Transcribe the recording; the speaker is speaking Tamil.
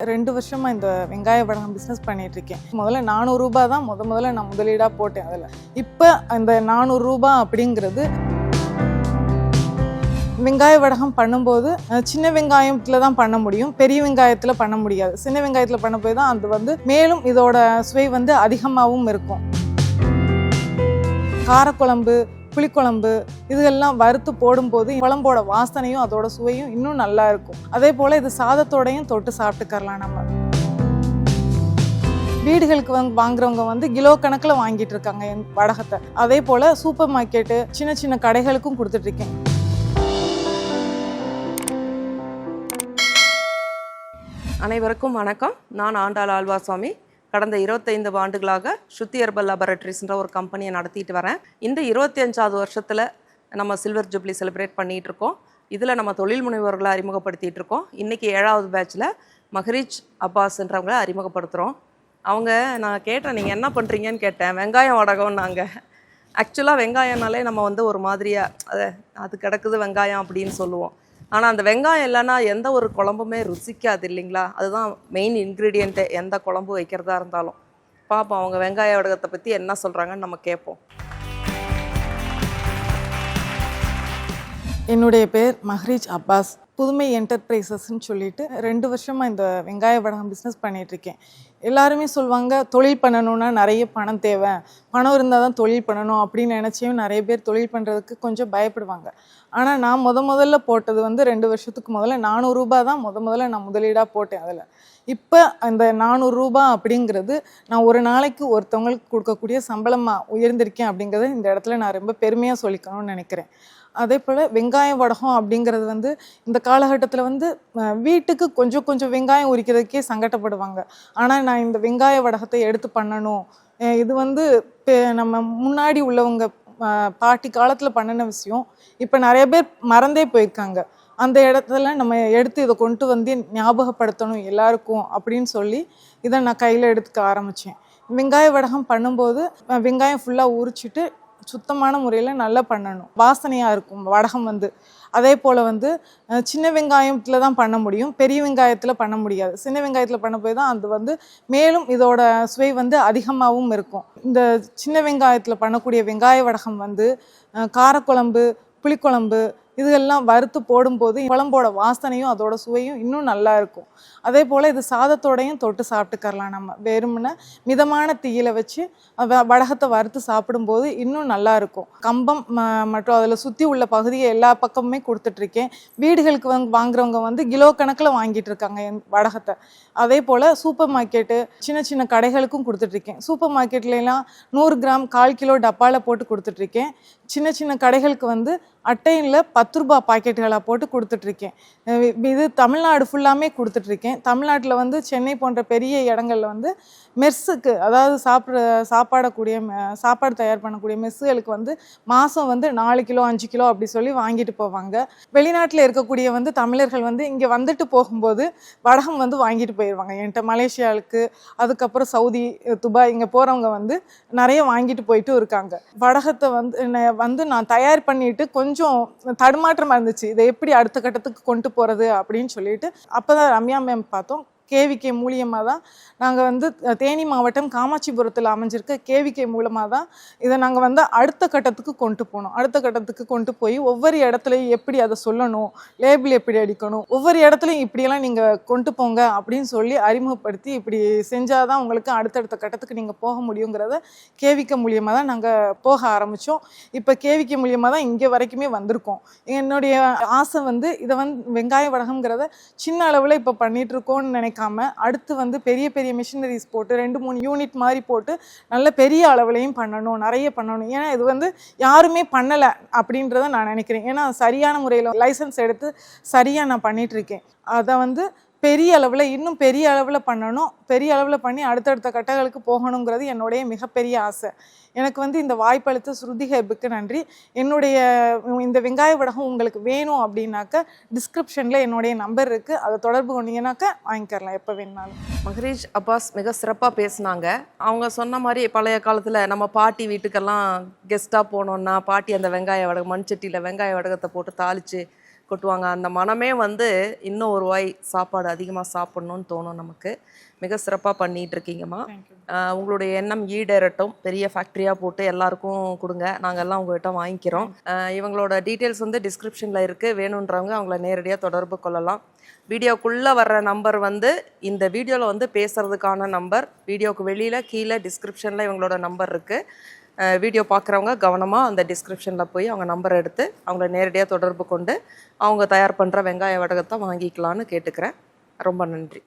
ரெண்டு வருஷமாக இந்த வெங்காய வடகம் பிஸ்னஸ் பண்ணிகிட்ருக்கேன் இருக்கேன் முதல்ல நானூறுரூபா தான் முத முதல்ல நான் முதலீடாக போட்டேன் அதில். இப்போ அந்த நானூறுரூபா அப்படிங்கிறது வெங்காய வடகம் பண்ணும்போது சின்ன வெங்காயத்தில் தான் பண்ண முடியும் பெரிய வெங்காயத்தில் பண்ண முடியாது. சின்ன வெங்காயத்தில் பண்ண போய் தான் அது வந்து மேலும் இதோட சுவை வந்து அதிகமாகவும் இருக்கும். காரக்குழம்பு புளிக்குழம்பு இதுகெல்லாம் வறுத்து போடும்போது குழம்போட வாசனையும் அதோட சுவையும் இன்னும் நல்லா இருக்கும். அதே போல் இது சாதத்தோடையும் தொட்டு சாப்பிட்டுக்கரலாம் நம்ம. வீடுகளுக்கு வந்து வாங்குறவங்க வந்து கிலோ கணக்கில் வாங்கிட்டு இருக்காங்க என் வடகத்தை. அதே போல் சூப்பர் மார்க்கெட்டு சின்ன சின்ன கடைகளுக்கும் கொடுத்துட்டு இருக்கேன் அனைவருக்கும் வணக்கம். நான் ஆண்டாள் ஆழ்வாசாமி கடந்த இருபத்தைந்து ஆண்டுகளாக ஸ்ருதி ஹெர்பல் லேபரட்டரிஸ்ன்ற ஒரு கம்பெனியை நடத்திட்டு வரேன். இந்த இருபத்தி அஞ்சாவது வருஷத்தில் நம்ம சில்வர் ஜூப்ளி செலிப்ரேட் பண்ணிகிட்டு இருக்கோம். இதில் நம்ம தொழில் முனைவோர்களை அறிமுகப்படுத்திகிட்டு இருக்கோம். இன்றைக்கி ஏழாவது பேட்சில் மஹரீஜ் அப்பாஸ்ன்றவங்களை அறிமுகப்படுத்துகிறோம் அவங்க நான் கேட்டேன் நீங்கள் என்ன பண்ணுறீங்கன்னு கேட்டேன். வெங்காயம் வடகம் நாங்கள் ஆக்சுவலாக வெங்காயம்னாலே நம்ம வந்து ஒரு மாதிரியாக அது அது கிடக்குது வெங்காயம் அப்படின்னு சொல்லுவோம். ஆனால் அந்த வெங்காயம் இல்லைன்னா எந்த ஒரு குழம்புமே ருசிக்காது இல்லைங்களா? அதுதான் மெயின் இன்க்ரீடியண்ட்டு எந்த குழம்பு வைக்கிறதா இருந்தாலும். பார்ப்போம் அவங்க வெங்காய வடகத்தை பற்றி என்ன சொல்கிறாங்கன்னு நம்ம கேட்போம் என்னுடைய பேர் மஹ்ரீஜ் அப்பாஸ். புதுமை என்டர்பிரைசஸ்ன்னு சொல்லிட்டு ரெண்டு வருஷமாக இந்த வெங்காய வடகம் பிஸ்னஸ் பண்ணிகிட்ருக்கேன் இருக்கேன் எல்லாருமே சொல்லுவாங்க தொழில் பண்ணணும்னா நிறைய பணம் தேவை. பணம் இருந்தால் தான் தொழில் பண்ணணும் அப்படின்னு நினச்சியும் நிறைய பேர் தொழில் பண்ணுறதுக்கு கொஞ்சம் பயப்படுவாங்க. ஆனால் நான் முத முதல்ல போட்டது வந்து ரெண்டு வருஷத்துக்கு முதல்ல நானூறுரூபா தான் முத முதல்ல நான் முதலீடாக போட்டேன் அதில். இப்போ அந்த நானூறுரூபா அப்படிங்கிறது நான் ஒரு நாளைக்கு ஒருத்தவங்களுக்கு கொடுக்கக்கூடிய சம்பளமாக உயர்ந்திருக்கேன் அப்படிங்கிறத இந்த இடத்துல நான் ரொம்ப பெருமையாக சொல்லிக்கணும்னு நினைக்கிறேன். அதே போல் வெங்காய வடகம் அப்படிங்கிறது வந்து இந்த காலகட்டத்தில் வந்து வீட்டுக்கு கொஞ்சம் கொஞ்சம் வெங்காயம் உரிக்கிறதுக்கே சங்கடப்படுவாங்க ஆனால் நான் இந்த வெங்காய வடகத்தை எடுத்து பண்ணணும். இது வந்து நம்ம முன்னாடி உள்ளவங்க பாட்டி காலத்தில் பண்ணின விஷயம். இப்போ நிறைய பேர் மறந்தே போயிருக்காங்க. அந்த இடத்துல நம்ம எடுத்து இதை கொண்டு வந்து ஞாபகப்படுத்தணும் எல்லாருக்கும் அப்படின்னு சொல்லி இதை நான் கையில் எடுத்துக்க ஆரம்பித்தேன் வெங்காய வடகம் பண்ணும்போது வெங்காயம் ஃபுல்லாக உரிச்சிட்டு சுத்தமான முறையில் நல்லா பண்ணணும். வாசனையாக இருக்கும். வடகம் வந்து அதே போல் வந்து சின்ன வெங்காயத்தில் தான் பண்ண முடியும். பெரிய வெங்காயத்தில் பண்ண முடியாது. சின்ன வெங்காயத்தில் பண்ண போய் தான் அது வந்து மேலும் இதோட சுவை வந்து அதிகமாகவும் இருக்கும். இந்த சின்ன வெங்காயத்தில் பண்ணக்கூடிய வெங்காய வடகம் வந்து காரக்குழம்பு புளிக்குழம்பு இதுகள்லாம் வறுத்து போடும்போது குழம்போட வாசனையும் அதோட சுவையும் இன்னும் நல்லா இருக்கும். அதே போல் இது சாதத்தோடையும் தொட்டு சாப்பிட்டுக்கரலாம் நம்ம. வெறும்னா மிதமான தீயில வச்சு வ- வடகத்தை வறுத்து சாப்பிடும்போது இன்னும் நல்லா இருக்கும். கம்பம் மற்றும் அதில் சுற்றி உள்ள பகுதியை எல்லா பக்கமுமே கொடுத்துட்ருக்கேன். வீடுகளுக்கு வந்து வாங்குறவங்க வந்து கிலோ கணக்கில் வாங்கிட்டு இருக்காங்க என் வடகத்தை. அதே போல் சூப்பர் மார்க்கெட்டு சின்ன சின்ன கடைகளுக்கும் கொடுத்துட்ருக்கேன். சூப்பர் மார்க்கெட்லாம் நூறு கிராம் கால் கிலோ டப்பாவில் போட்டு கொடுத்துட்ருக்கேன். சின்ன சின்ன கடைகளுக்கு வந்து அட்டையில் பத்து ரூபாய் பாக்கெட்டுகளாக போட்டு கொடுத்துட்ருக்கேன். இது தமிழ்நாடு ஃபுல்லாமே கொடுத்துட்ருக்கேன். தமிழ்நாட்டில் வந்து சென்னை போன்ற பெரிய இடங்கள்ல வந்து மெர்ஸுக்கு அதாவது சாப்பிட்ற சாப்பாடக்கூடிய சாப்பாடு தயார் பண்ணக்கூடிய மெஸ்ஸுகளுக்கு வந்து மாதம் வந்து நாலு கிலோ அஞ்சு கிலோ அப்படி சொல்லி வாங்கிட்டு போவாங்க. வெளிநாட்டில் இருக்கக்கூடிய வந்து தமிழர்கள் வந்து இங்கே வந்துட்டு போகும்போது வடகம் வந்து வாங்கிட்டு போயிடுவாங்க என்கிட்ட மலேசியாவுக்கு அதுக்கப்புறம் சவுதி துபாய் இங்கே போகிறவங்க வந்து நிறைய வாங்கிட்டு போயிட்டும் இருக்காங்க. வடகத்தை வந்து வந்து நான் தயார் பண்ணிட்டு கொஞ்சம் கொஞ்சம் தடுமாற்றமாக இருந்துச்சு. இதை எப்படி அடுத்த கட்டத்துக்கு கொண்டு போகிறது அப்படின்னு சொல்லிட்டு அப்போ தான் ரம்யா மேம் பார்த்தோம். கேவிகே மூலியமாக தான் நாங்கள் வந்து தேனி மாவட்டம் காமாட்சிபுரத்தில் அமைஞ்சிருக்க கேவிகே மூலமாக தான் இதை நாங்கள் வந்து அடுத்த கட்டத்துக்கு கொண்டு போனோம். அடுத்த கட்டத்துக்கு கொண்டு போய் ஒவ்வொரு இடத்துலையும் எப்படி அதை சொல்லணும் லேபிள் எப்படி அடிக்கணும் ஒவ்வொரு இடத்துலையும் இப்படியெல்லாம் நீங்கள் கொண்டு போங்க அப்படின்னு சொல்லி அறிமுகப்படுத்தி இப்படி செஞ்சால் தான் உங்களுக்கு அடுத்தடுத்த கட்டத்துக்கு நீங்கள் போக முடியுங்கிறத கேவிகே மூலியமாக தான் நாங்கள் போக ஆரம்பித்தோம் இப்போ கேவிகே மூலியமாக தான் இங்கே வரைக்குமே வந்திருக்கோம். என்னுடைய ஆசை வந்து இதை வந்து வெங்காய வடகம்ங்கிறத சின்ன அளவில் இப்போ பண்ணிகிட்ருக்கோன்னு நினைக்க நினைக்காம அடுத்து வந்து பெரிய பெரிய மிஷினரிஸ் போட்டு ரெண்டு மூணு யூனிட் மாதிரி போட்டு நல்ல பெரிய அளவுலையும் பண்ணணும் நிறைய பண்ணணும். ஏன்னா இது வந்து யாருமே பண்ணலை அப்படின்றத நான் நினைக்கிறேன். ஏன்னா சரியான முறையில் லைசன்ஸ் எடுத்து சரியாக நான் பண்ணிகிட்ருக்கேன் அதை வந்து பெரிய அளவில் இன்னும் பெரிய அளவில் பண்ணணும். பெரிய அளவில் பண்ணி அடுத்தடுத்த கட்டங்களுக்கு போகணுங்கிறது என்னுடைய மிகப்பெரிய ஆசை. எனக்கு வந்து இந்த வாய்ப்பளித்த ஸ்ருதி ஹெர்புக்கு நன்றி. என்னுடைய இந்த வெங்காய வடகம் உங்களுக்கு வேணும் அப்படின்னாக்க டிஸ்கிரிப்ஷனில் என்னுடைய நம்பர் இருக்குது அதை தொடர்பு கொண்டீங்கன்னாக்க வாங்கிக்கிறலாம் எப்போ வேணுனாலும் மஹரீஷ் அப்பாஸ் மிக சிறப்பாக பேசினாங்க. அவங்க சொன்ன மாதிரி பழைய காலத்தில் நம்ம பாட்டி வீட்டுக்கெல்லாம் கெஸ்ட்டாக போனோன்னா பாட்டி அந்த வெங்காய வடகம் மண்சட்டியில் வெங்காய வடகத்தை போட்டு தாளித்து கொட்டுவாங்க. அந்த மனமே வந்து இன்னும் ஒரு வாய் சாப்பாடு அதிகமாக சாப்பிட்ணுன்னு தோணும் நமக்கு. மிக சிறப்பாக ஆஹ் உங்களுடைய எண்ணம் ஈடேறட்டும். பெரிய ஃபேக்ட்ரியாக போட்டு எல்லாருக்கும் கொடுங்க. நாங்கள் எல்லாம் உங்கள்கிட்ட வாங்கிக்கிறோம். இவங்களோட டீட்டெயில்ஸ் வந்து டிஸ்கிரிப்ஷனில் இருக்குது வேணுன்றவங்க அவங்கள நேரடியாக தொடர்பு கொள்ளலாம். வீடியோக்குள்ளே வர்ற நம்பர் வந்து இந்த வீடியோவில் வந்து பேசுகிறதுக்கான நம்பர் வீடியோக்கு வெளியில் கீழே டிஸ்கிரிப்ஷனில் இவங்களோட நம்பர் இருக்குது வீடியோ பார்க்குறவங்க கவனமாக அந்த டிஸ்கிரிப்ஷனில் போய் அவங்க நம்பர் எடுத்து அவங்கள நேரடியாக தொடர்பு கொண்டு அவங்க தயார் பண்ணுற வெங்காய வடகத்தை வாங்கிக்கலான்னு கேட்டுக்கிறேன். ரொம்ப நன்றி.